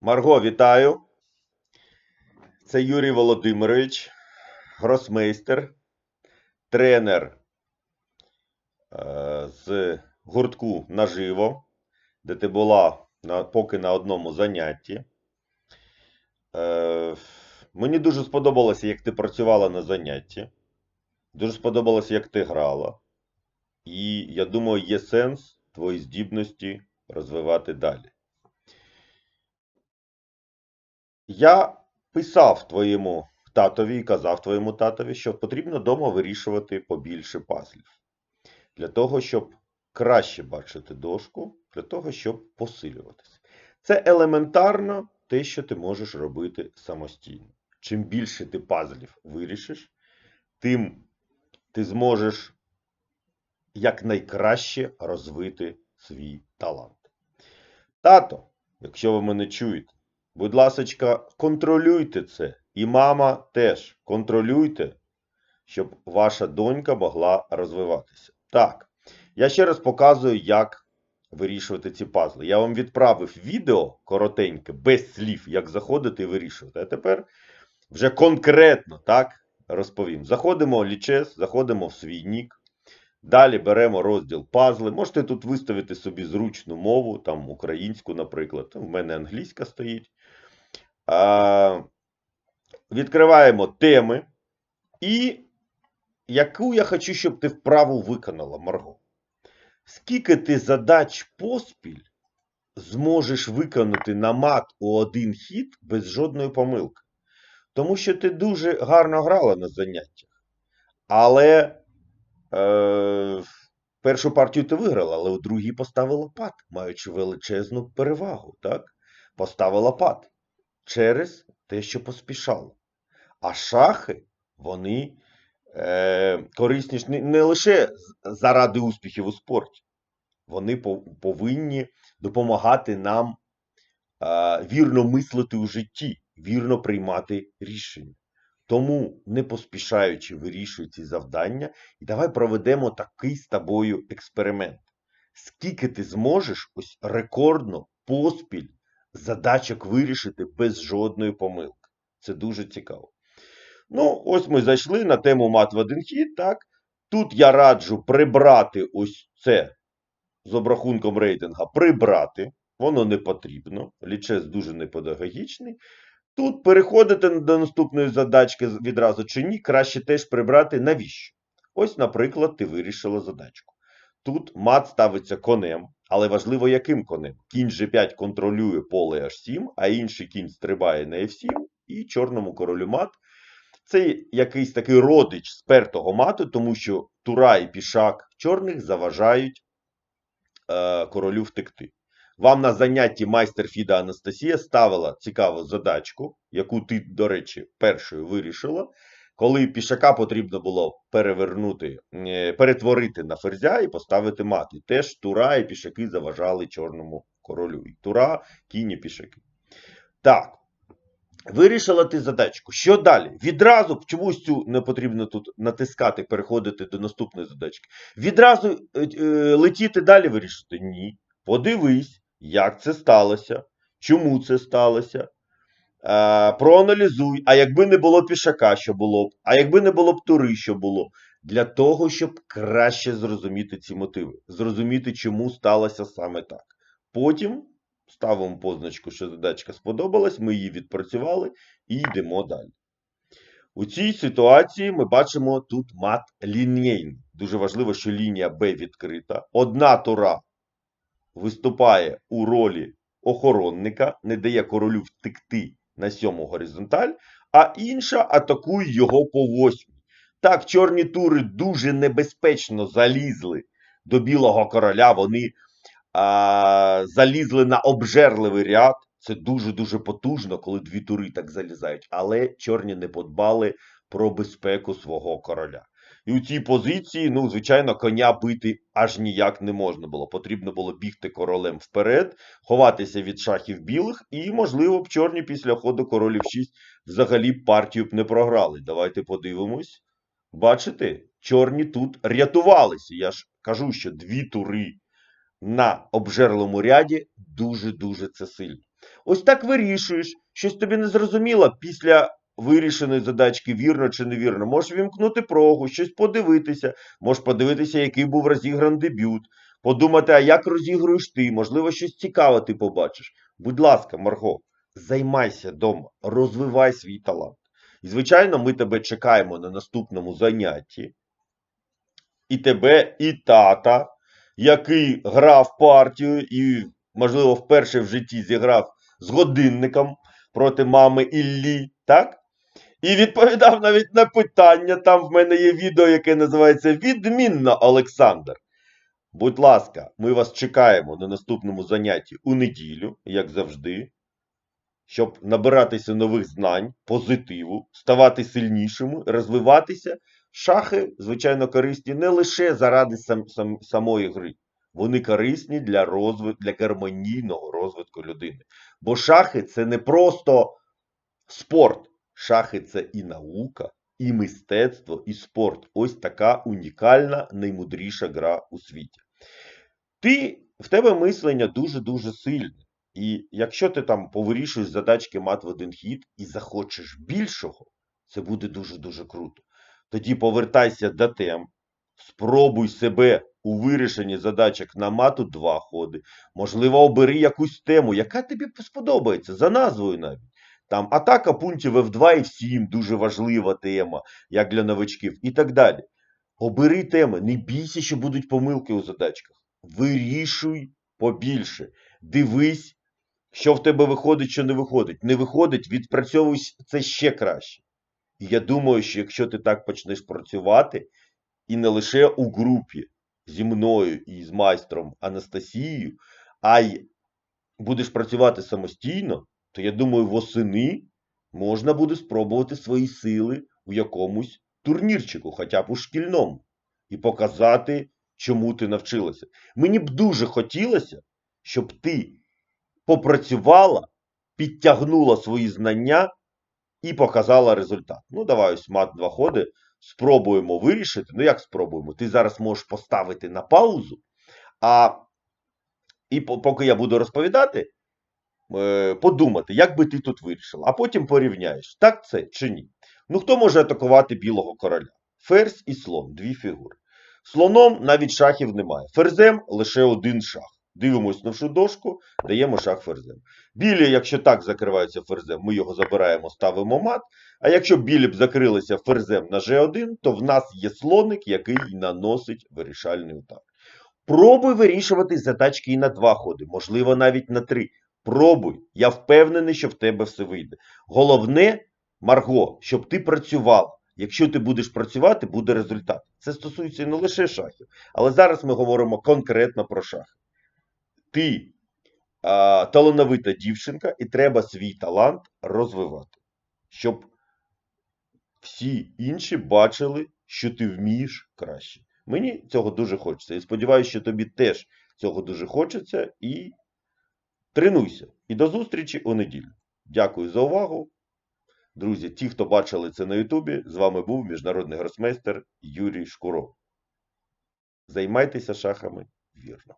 Марго, вітаю. Це Юрій Володимирович, гросмейстер, тренер е, з гуртку наживо, де ти була поки на одному занятті. Е, мені дуже сподобалося, як ти працювала на занятті. Дуже сподобалося, як ти грала. І я думаю, є сенс твої здібності розвивати далі. Я писав твоєму татові і казав твоєму татові, що потрібно вдома вирішувати побільше пазлів. Для того, щоб краще бачити дошку, для того, щоб посилюватися. Це елементарно те, що ти можеш робити самостійно. Чим більше ти пазлів вирішиш, тим ти зможеш якнайкраще розвити свій талант. Тато, якщо ви мене чуєте, будь ласочка, контролюйте це. І мама теж контролюйте, щоб ваша донька могла розвиватися. Так, я ще раз показую, як вирішувати ці пазли. Я вам відправив відео коротеньке, без слів, як заходити і вирішувати. А тепер вже конкретно так розповім. Заходимо в лічес, заходимо в свій нік. Далі беремо розділ пазли. Можете тут виставити собі зручну мову, там українську, наприклад. У мене англійська стоїть. Відкриваємо теми. І яку я хочу, щоб ти вправу виконала, Марго. Скільки ти задач поспіль зможеш виконати на мат у один хід без жодної помилки? Тому що ти дуже гарно грала на заняттях. Але е, першу партію ти виграла, але у другій поставила пад, маючи величезну перевагу. Так? Поставила пад через те, що поспішала. А шахи, вони е, корисні не, лише заради успіхів у спорті. Вони пов- повинні допомагати нам е, вірно мислити у житті, вірно приймати рішення. Тому, не поспішаючи, вирішуй ці завдання, і давай проведемо такий з тобою експеримент. Скільки ти зможеш ось рекордно поспіль задачок вирішити без жодної помилки. Це дуже цікаво. Ну, ось ми зайшли на тему мат в один хід, так? Тут я раджу прибрати ось це з обрахунком рейтинга, прибрати. Воно не потрібно. Лічес дуже непедагогічний. Тут переходити до наступної задачки відразу чи ні, краще теж прибрати. Навіщо? Ось, наприклад, ти вирішила задачку. Тут мат ставиться конем, але важливо, яким конем. Кінь G5 контролює поле H7, а інший кінь стрибає на F7 і чорному королю мат. Це якийсь такий родич спертого мату, тому що тура і пішак чорних заважають е, королю втекти. Вам на занятті майстер Фіда Анастасія ставила цікаву задачку, яку ти, до речі, першою вирішила, коли пішака потрібно було перевернути, е, перетворити на ферзя і поставити мат. І теж тура і пішаки заважали чорному королю. І тура, кінь і пішаки. Так. Вирішила ти задачку. Що далі? Відразу чомусь цю не потрібно тут натискати, переходити до наступної задачки. Відразу е, е, летіти далі вирішити? Ні. Подивись, як це сталося, чому це сталося. Е, проаналізуй, а якби не було пішака, що було б, а якби не було б тури, що було для того, щоб краще зрозуміти ці мотиви, зрозуміти, чому сталося саме так. Потім ставимо позначку, що задачка сподобалась, ми її відпрацювали і йдемо далі. У цій ситуації ми бачимо тут мат лінійний. Дуже важливо, що лінія Б відкрита. Одна тура виступає у ролі охоронника, не дає королю втекти на сьому горизонталь, а інша атакує його по восьмій. Так, чорні тури дуже небезпечно залізли до білого короля. Вони а, залізли на обжерливий ряд. Це дуже-дуже потужно, коли дві тури так залізають. Але чорні не подбали про безпеку свого короля. І у цій позиції, ну, звичайно, коня бити аж ніяк не можна було. Потрібно було бігти королем вперед, ховатися від шахів білих, і, можливо, б чорні після ходу королів 6 взагалі партію б не програли. Давайте подивимось. Бачите, чорні тут рятувалися. Я ж кажу, що дві тури на обжерлому ряді дуже-дуже це сильно. Ось так вирішуєш. Щось тобі не зрозуміло після вирішеної задачки, вірно чи невірно. Можеш вімкнути прогу, щось подивитися, можеш подивитися, який був розігран дебют, подумати, а як розігруєш ти, можливо, щось цікаве ти побачиш. Будь ласка, Марго, займайся вдома, розвивай свій талант. І, звичайно, ми тебе чекаємо на наступному занятті. І тебе, і тата, який грав партію і, можливо, вперше в житті зіграв з годинником проти мами Іллі, так? І відповідав навіть на питання. Там в мене є відео, яке називається Відмінно Олександр. Будь ласка, ми вас чекаємо на наступному занятті у неділю, як завжди, щоб набиратися нових знань, позитиву, ставати сильнішими, розвиватися. Шахи, звичайно, корисні не лише заради сам, сам, самої гри. Вони корисні для, розвит, для гармонійного розвитку людини. Бо шахи це не просто спорт. Шахи це і наука, і мистецтво, і спорт. Ось така унікальна, наймудріша гра у світі. Ти, в тебе мислення дуже-дуже сильне. І якщо ти там повирішуєш задачки мат в один хід і захочеш більшого, це буде дуже-дуже круто. Тоді повертайся до тем, спробуй себе у вирішенні задачок на мату два ходи. Можливо, обери якусь тему, яка тобі сподобається, за назвою навіть. Там атака пунктів F2 і F7, дуже важлива тема, як для новачків, і так далі. Обери теми, не бійся, що будуть помилки у задачках. Вирішуй побільше. Дивись, що в тебе виходить, що не виходить. Не виходить, відпрацьовуй це ще краще. І я думаю, що якщо ти так почнеш працювати, і не лише у групі зі мною і з майстром Анастасією, а й будеш працювати самостійно, то я думаю, восени можна буде спробувати свої сили у якомусь турнірчику, хоча б у шкільному, і показати, чому ти навчилася. Мені б дуже хотілося, щоб ти попрацювала, підтягнула свої знання і показала результат. Ну, давай ось мат два ходи. Спробуємо вирішити. Ну, як спробуємо? Ти зараз можеш поставити на паузу, а і поки я буду розповідати, подумати, як би ти тут вирішила, а потім порівняєш, так це чи ні. Ну, хто може атакувати білого короля? Ферзь і слон, дві фігури. Слоном навіть шахів немає. Ферзем лише один шах. Дивимось на всю дошку, даємо шах ферзем. Білі, якщо так закриваються ферзем, ми його забираємо, ставимо мат. А якщо білі б закрилися ферзем на G1, то в нас є слоник, який наносить вирішальний удар. Пробуй вирішувати задачки і на два ходи, можливо, навіть на три. Пробуй. Я впевнений, що в тебе все вийде. Головне, Марго, щоб ти працювала. Якщо ти будеш працювати, буде результат. Це стосується не лише шахів, але зараз ми говоримо конкретно про шахи. Ти а, талановита дівчинка, і треба свій талант розвивати, щоб всі інші бачили, що ти вмієш краще. Мені цього дуже хочеться. І сподіваюся, що тобі теж цього дуже хочеться. І тренуйся. І до зустрічі у неділю. Дякую за увагу. Друзі, ті, хто бачили це на Ютубі, з вами був міжнародний гросмейстер Юрій Шкуров. Займайтеся шахами вірно.